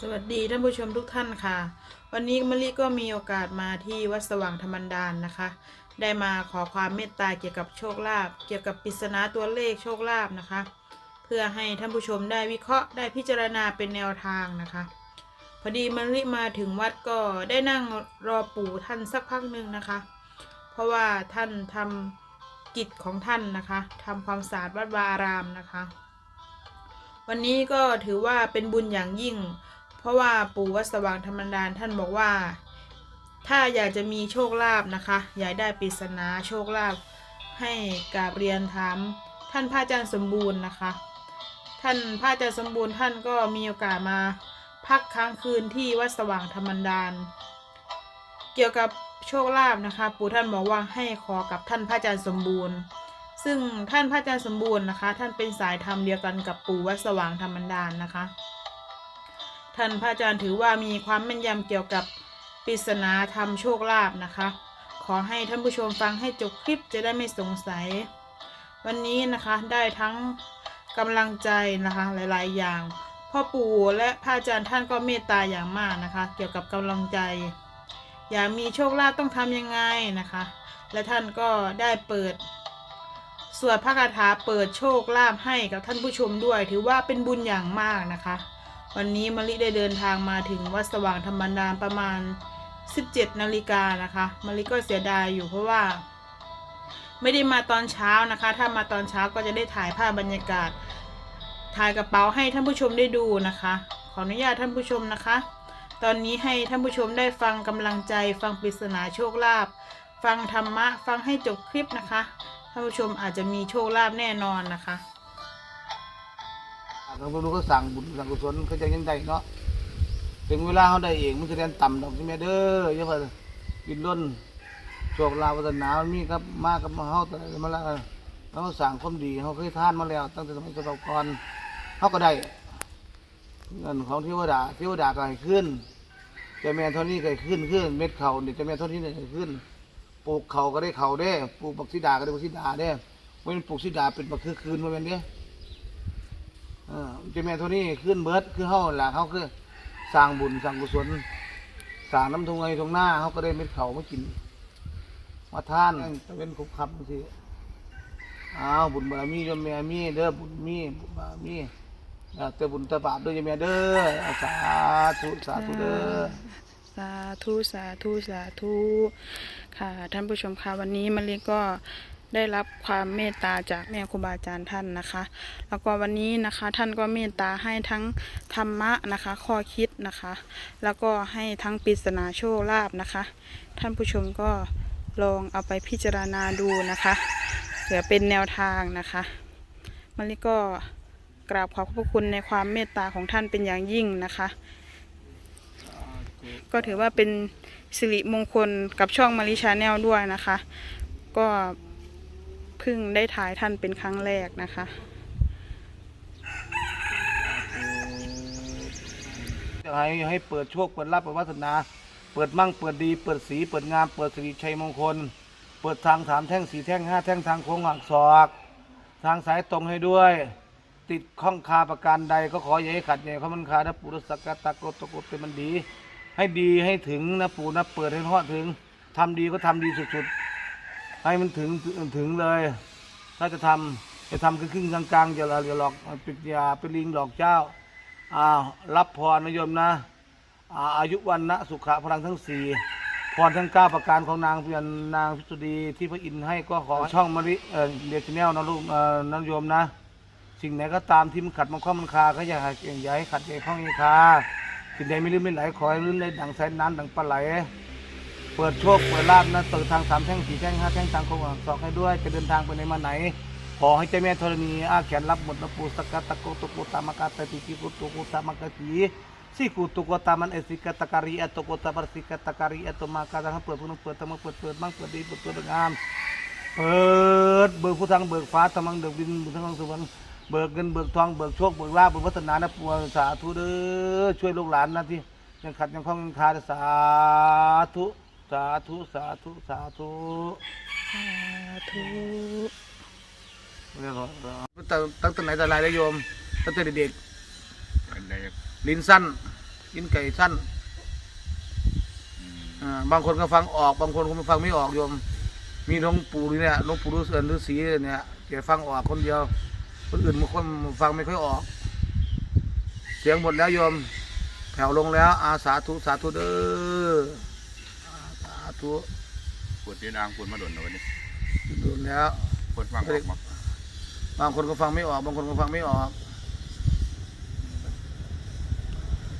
สวัสดีท่านผู้ชมทุกท่านค่ะ วันนี้มะลิก็มีโอกาสมาที่วัดสว่างธรรมดานนะคะ ได้มาขอความเมตตาเกี่ยวกับโชคลาภเกี่ยวกับปริศนาตัวเลขโชคลาภนะคะ เพื่อให้ท่านผู้ชมได้วิเคราะห์ได้พิจารณาเป็นแนวทางนะคะ พอดีมะลิมาถึงวัดก็ได้นั่งรอปู่ท่านสักพักหนึ่งนะคะ เพราะว่าท่านทำกิจของท่านนะคะทำความสะอาดวัดวาอารามนะคะ วันนี้ก็ถือว่าเป็นบุญอย่างยิ่ง ราะว่าปู่วัดสว่างธรรมดานท่านบอกว่า ถ้าอยากจะมีโชคลาภนะคะ อยากได้ปริศนาโชคลาภให้กราบเรียนถามท่านพระอาจารย์สมบูรณ์นะคะ ท่านพระอาจารย์สมบูรณ์ท่านก็มีโอกาสมาพักค้างคืนที่วัดสว่างธรรมดาน เกี่ยวกับโชคลาภนะคะ ปู่ท่านบอกว่าให้ขอกับท่านพระอาจารย์สมบูรณ์ ซึ่งท่านพระอาจารย์สมบูรณ์นะคะ ท่านเป็นสายธรรมเดียวกันกับปู่วัดสว่างธรรมดานนะคะ ท่านพระอาจารย์ถือว่ามีความแม่นยำเกี่ยวกับปริศนาธรรมโชคลาภนะคะ ขอให้ท่านผู้ชมฟังให้จบคลิปจะได้ไม่สงสัย วันนี้นะคะได้ทั้งกำลังใจนะคะหลาย ๆ อย่าง พ่อปู่และพระอาจารย์ท่านก็เมตตาอย่างมากนะคะ เกี่ยวกับกำลังใจ อยากมีโชคลาภต้องทำยังไงนะคะ และท่านก็ได้เปิดสวดพระคาถาเปิดโชคลาภให้กับท่านผู้ชมด้วย ถือว่าเป็นบุญอย่างมากนะคะ วันนี้มะลิได้เดินทางมาถึงวัดสว่างธรรมดานประมาณ 17นาฬิกานะคะมะลิก็เสียดายอยู่เพราะว่า ไม่ได้มาตอนเช้านะคะ ถ้ามาตอนเช้าก็จะได้ถ่ายภาพบรรยากาศ ถ่ายกระเป๋าให้ท่านผู้ชมได้ดูนะคะ ขออนุญาตท่านผู้ชมนะคะ ตอนนี้ให้ท่านผู้ชมได้ฟังกำลังใจ ฟังปริศนาโชคลาภฟังธรรมะ ฟังให้จบคลิปนะคะท่านผู้ชมอาจจะมีโชคลาภแน่นอนนะคะ เราบ่รู้เขาสั่งบุญสั่งกุศลเขาจะยังได้เนาะถึงเวลาเขาได้เองมันจะเรียนต่ำดอกใช่ไหมเด้อย่าว่ากินล้นโชคลาภวัฒนามันมีครับมากกับมาเฮาแต่มาล้วเราสั่งความดีเขาเคยท่านมาแล้ว ตั้งแต่สมัยสมัยก่อนเขาก็ได้เงินของเทวดาเทวดาก็ให้ขึ้นจะแม่เท่านี้ก็ให้ขึ้นขึ้น เม็ดเขาเนี่ยจะแม่เท่านี้เนี่ยให้ขึ้น ปลูกเขาก็ได้เขาเด้ ปลูกบักซีดาก็ได้บักซีดาเด้ไม่เป็นปลูกซีดาเป็นบักคือคืนมาเป็นเด้ เออเจะแม่ท่านี้ขึ้นเบิดคือเฮาล่ะเขาคือสร้างบุญสร้างกุศลสร้างน้ำทงไงทงหน้าเขาก็ได้เม็ดเขามากินมาทานตะเว้นคุบคับสิอ้าวบุญบารมีเจ้าแม่มีเด้อบุญมีบุญบารมีเออแต่บุญแตะบาปด้วยเจ้าแม่เด้อสาธุสาธุเด้อสาธุสาธุสาธุค่ะท่านผู้ชมค่ะวันนี้มะลิก็ ได้รับความเมตตาจากแม่ครูบาอาจารย์ท่านนะคะ แล้วก็วันนี้นะคะท่านก็เมตตาให้ทั้งธรรมะนะคะ ข้อคิดนะคะ แล้วก็ให้ทั้งปริศนาโชคลาภนะคะ ท่านผู้ชมก็ลองเอาไปพิจารณาดูนะคะเผื่อเป็นแนวทางนะคะมะลิก็กราบขอบพระคุณในความเมตตาของท่านเป็นอย่างยิ่งนะคะ ก็ถือว่าเป็นสิริมงคลกับช่องมาริชาแนลด้วยนะคะ ก็ พิ่งได้ถ่ายท่านเป็นครั้งแรกนะคะจะให้ให้เปิดโชคเปิดรับเปิดวาสนา เปิดมั่งเปิดดี เปิดสี เปิดงาม เปิดสิริชัยมงคล เปิดทางสามแท่งสี่แท่งห้าแท่งทางโค้งหักศอก ทางสายตรงให้ด้วย ติดข้องคาประการใดก็ขออย่าให้ขัดอย่าให้เขามันคานะปุรสกกตะโกตะโกเป็นมันดี ให้ดีให้ถึงนะปู่นะเปิดให้ทอดถึงทำดีก็ทำดีสุดๆ ให้มันถึงถึงเลย ถ้าจะทำจะทำครึ่งกลางๆอย่าอย่าหลอกปิดยาเป็นลิงหลอกเจ้าอ้ารับพรนะโยมนะอ่าอายุวันนะสุขะพลังทั้งสี่พรทั้งเก้าประการของนางเพียนนางพิสุดีที่พระอินทร์ให้ก็ขอช่องมะริเออเดียชแนลนะลูกเออนะโยมนะ สิ่งไหนก็ตามที่มันขัดมันข้อมันคาก็อย่าให้อย่าให้ขัดให้ข้องให้คาสิ่งใดไม่ลื่นไม่ไหลขอให้ลื่นได้ดังแสนน้ำดังปลาไหล เปิดโชคเปิดลาบนะเปิดทางสามแท่งสี่แท่งห้าแท่งทางโค้งหักศอกให้ด้วยจะเดินทางไปไหนมาไหน ขอให้เจ้าแม่ธรณีอาแขนรับหมดนะปูสกัตตะโกตุกุตามากาตติกิกุตุกุตามากะตีสิกุตุกุตามันเอสิกตะการีอตุกุตาปรสิกตะการีอตุมากาทังเปิดพุนเปิดธรรมเปิดเปิดมั่งเปิดดีเปิดเปิดงามเปิดเบิกผู้ทางเบิกฟ้าทำมังเดือกดินบุญทั้งสวรรค์เบิกเงินเบิกทองเบิกโชคเบิกลาภเบิกวัฒนานะปัวสาธุเด้อช่วยลูกหลานนะที่ยังขัดยังคล้องยังคาสาธุ สาธุสาธุสาธุสาธุเรียกว่าตั้งตั้งแต่ไหนแต่ไรได้โยมตั้งแต่เด็กอันใดๆลิ้นสั้นกินไก่สั้นอืมอ่าบางคนก็ฟังออก บางคนก็ฟังไม่ออกโยม มีหลวงปู่เนี่ยหลวงปู่ฤาษีฤาษีเนี่ยแกฟังออกคนเดียว คนอื่นบางคนฟังไม่ค่อยออก เสียงหมดแล้วโยม แผ่วลงแล้วอาสาธุสาธุเด้ออาสา ธุปวดที่นางปวดมาโดนนะวันนี้ดูแล้วปวดฟังออกมาบางคนก็ฟังไม่ออก บางคนก็ฟังไม่ออก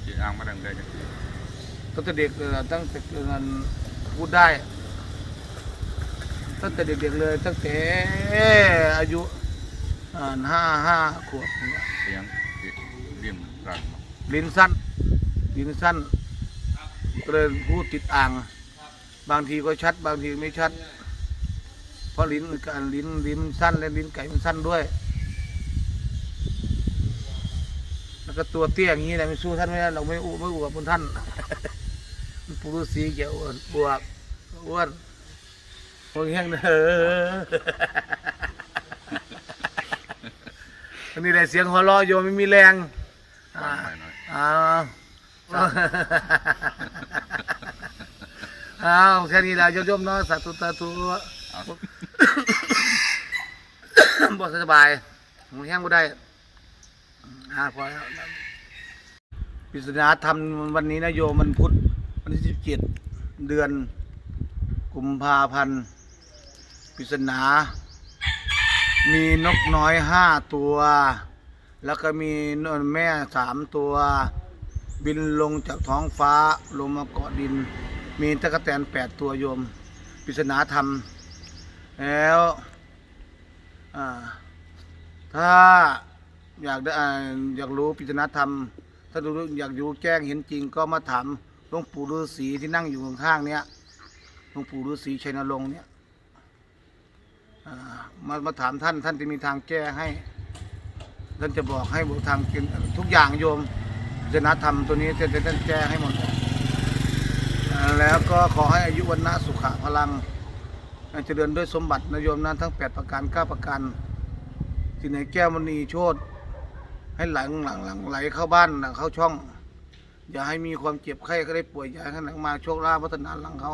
ที่นางมาดังได้จังตั้งแต่เด็กเลยตั้งแต่เกิดพูดได้ตั้งแต่เด็กๆเลยตั้งแต่อายุอ่าห้าห้าขวบเนี่ยเสียงเรียมรังมาลิ้นสั้นลิ้นสั้นก็เลยพูดติดอ่าง บางทีก็ชัด บางทีไม่ชัด เพราะลิ้นการลิ้นลิ้นสั้นและลิ้นไก่มันสั้นด้วย แล้วก็ตัวเตี้ยอย่างนี้นะไม่สู้ท่านไม่ได้เราไม่อู้ไม่อู้กับบนท่านมันปูรุษีเกี่ยวอ้วนบวกอ้วนโอ้ยแห้งเด้ออันนี้แหละเสียงหัวเราะโยมไม่มีแรงฟัอ่างหน่อยหน่อยอ้าว อ้าวแค่นี้ละโยมๆเนาะสาธุสาธุบอกสบายมึงแห้งก็ได้อ่าพอแล้วปริศนาธรรมวันนี้นะโยมมันพุธวันที่สิบเจ็ดเดือน กุมภาพันธ์ปริศนา มีนกน้อยห้าตัว แล้วก็มีนนแม่สามตัว บินลงจากท้องฟ้าลงมาเกาะดิน มีตะกแตนแปดตัวโยมปริศนาธรรม แล้วถ้าอยากได้อาอยากรู้ปริศนาธรรม ถ้าดูอยากรู้แจ้งเห็นจริงก็มาถามหลวงปู่ฤาษีที่นั่งอยู่ข้างๆเนี้ยหลวงปู่ฤาษีชัยนรงค์เนี่ยมามาถามท่านท่านจะมีทางแก้ให้ ท่านจะบอกให้บอกทางกินทุกอย่างโยมปริศนาธรรมตัวนี้จะจะท่านแก้ให้หมด แล้วก็ขอให้อายุวันนะสุขะพลังเจริญด้วยสมบัตินโยมนะทั้ง 8 ประการ9ประการที่ไหนแก้วมณีโชดให้หลังหลังหลังไหลเข้าบ้านหลังเข้าช่อง อย่าให้มีความเจ็บไข้ก็ได้ป่วยอย่าให้หลังมาโชคลาภพัฒนาหลังเขา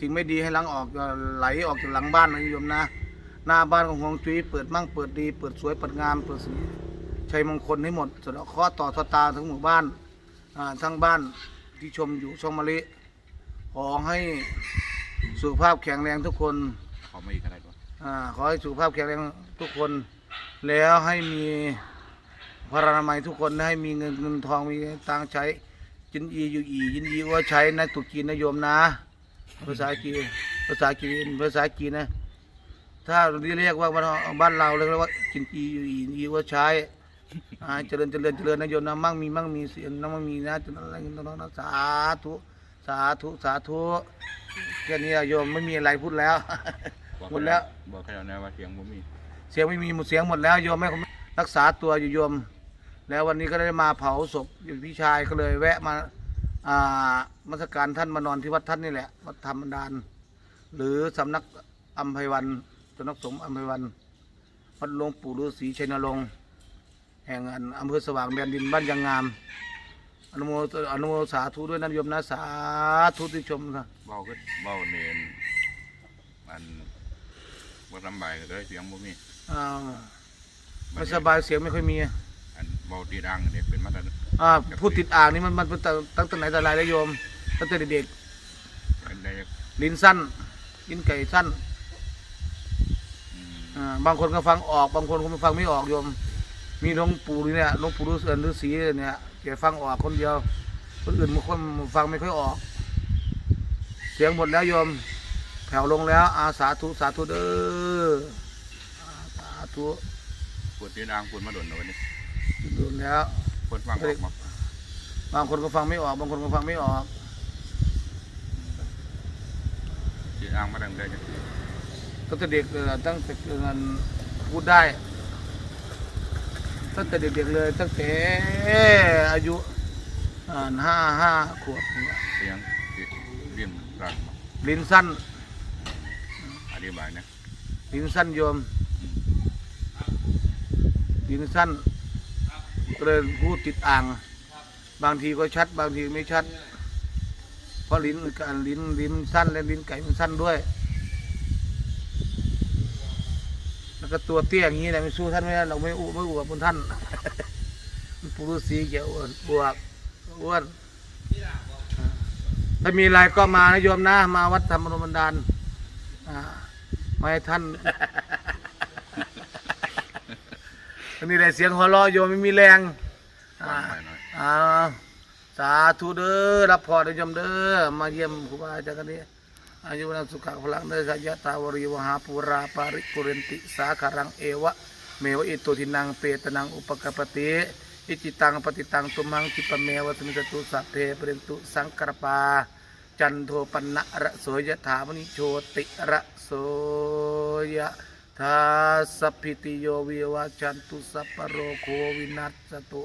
สิ่งไม่ดีให้หลังออกไหลออกจากหลังบ้านนะโยมนะ หน้าบ้านของฮวงจุ้ยเปิดมั่งเปิดดี เปิดสวยเปิดงามเปิดสีชัยมงคลให้หมดสะเดาะเคราะห์ต่อชะตาทั้งหมู่บ้านทั้งบ้านที่ชมอยู่ช่องมะลิ ขอให้สุขภาพแข็งแรงทุกคนเขาไม่อีกอะไรก่อนอาขอให้สุขภาพแข็งแรงทุกคน แล้วให้มีพระนามัยทุกคนให้มีเงินเงินทองมีตังค์ใช้ จินอีอยู่อียินอีว่าใช้นะตุกีนนะโยมนะ ภาษาจีนภาษาจีนภาษาจีนนะ ถ้าเรียกว่าบ้านเราเรียกว่าจินอีอยู่อียินอีว่าใช้อ่าเจริญเจริญเจริญนะโยมนะมั่งมีมั่งมีเสียงนะมั่งมีนะจนอะไรเงี้ยนะสาธุ สาธุสาธุแค่นี้อะโยมไม่มีอะไรพูดแล้ว บอกหมดแล้ว บอกให้เราแน่ว่าเสียงบ่มีเสียงไม่มีหมดเสียงหมดแล้วโยมแม่ผมรักษาตัวอยู่โยม แล้ววันนี้ก็ได้มาเผาศพอยู่พี่ชายก็เลย แวะมา อ่ามาสการท่านมานอนที่วัดท่านนี่แหละวัดธรรมดาน หรือสำนักอัมไพวันสำนักสงฆ์อัมไพวันวัดหลวงปู่ฤาษีชัยนรงค์แห่งอันอำเภอสว่างแดนดินบ้านยางงาม อนุโมอนุโมสาธุด้วยนะโยมนะสาธุที่ชมนะเบาก็เบาเนนมันว่าสำบายก็เลยเสียงบ่มีอ่าไม่สบายเสียงไม่ค่อยมีอันเบาที่ดังเนี่ยเป็นมาตรฐานอ่าพูดติดอ่างนี่มันมันตั้งแต่ตั้งแต่ไหนแต่ไรแล้วโยมตั้งแต่เด็กอันใดๆลิ้นสั้นลิ้นไก่สั้นอืมอ่าบางคนก็ฟังออก บางคนก็ฟังไม่ออกโยม มีหลวงปู่เนี่ยหลวงปู่ฤาษีฤาษีเนี่ย แกฟังออกคนเดียว คนอื่นบางคนฟังไม่ค่อยออก เสียงหมดแล้วโยม แผ่วลงแล้ว อาสาธุสาธุเด้ออาสาธุปวดที่นางปวดมาโดนนะวันนี้ดูแล้วปวดฟังออกมาบางคนก็ฟังไม่ออก บางคนก็ฟังไม่ออกที่นางมาดังได้จังตั้งแต่เด็กเลยตั้งแต่เกิดพูดได้ ตั้งแต่เด็กๆเลย ตั้งแต่อายุอ่าห้าห้าขวบเนี่ยเสียงเรียมรังมาลิ้นสั้นอธิบายนะลิ้นสั้นโยมลิ้นสั้นก็เลยพูดติดอ่าง บางทีก็ชัด บางทีไม่ชัด เพราะลิ้นการลิ้นลิ้นสั้นและลิ้นไก่มันสั้นด้วย แล้ว ก็ตัวเตี้ยอย่างนี้นะไม่สู้ท่านไม่ได้เราไม่อู้ไม่อวบบนท่านมันปุรุษีเกี่ยวอ้วนบวกอ้วนถ้ามีอะไรก็มานะโยมนะมาวัดธรรมรมบันดาลอ่ามาให้ท่านอันนี้ได้เสียงหัวเราะโยมไม่มีแรงวางไปหน่อยอ่าสาธุเด้อรับพรได้ยมเด้อมาเยี่ยมครูบาอาจารย์กันนี้ อายุวันสุขพลังเด้สัจตาวรีวหาปุราปาริปุเรนติสาคารังเอวะเมวะอิโตทินังเปตนังอุปกปติอิจิตังปฏิตังตุมังจิปเมวะสมิจตุสัพเพเปรนตุสังกรปา จันโทปนะระโสยถามณิโชติระโสยทาสัพพิติโยวิวัจจันตุสัพพะโรโควินัสตุ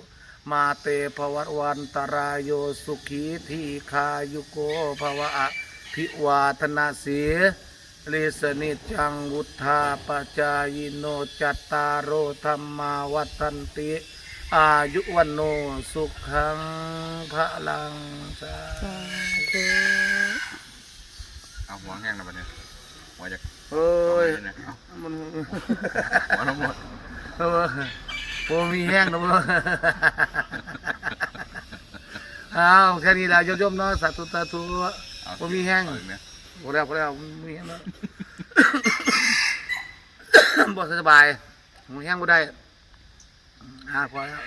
มาเตภวัตวันตรายโยสุขีทีคายุโกภวะอ ภิวาธนาสีลิสนิจจังวุธาปจายโนจัตตารโอธรรมาวัฏันติ อายุวันโนสุขังพระลังสาสาธุเอาหัวแห้งแล้วบัดนี้หัวจะเอ้ยเอาไปเนี่ยเอามันหัวทั้งหมดเออโอ้มีแห้งนะเว้ยอ้าวแค่นี้แหละโยมๆเนาะสาธุสาธุเอา บ่มีแห้งเอาอีกเนี่ยพอแล้วพอแล้วมีแห้งแล้วบ่สบายมันแห้งบ่ได้อ่าพอแล้ว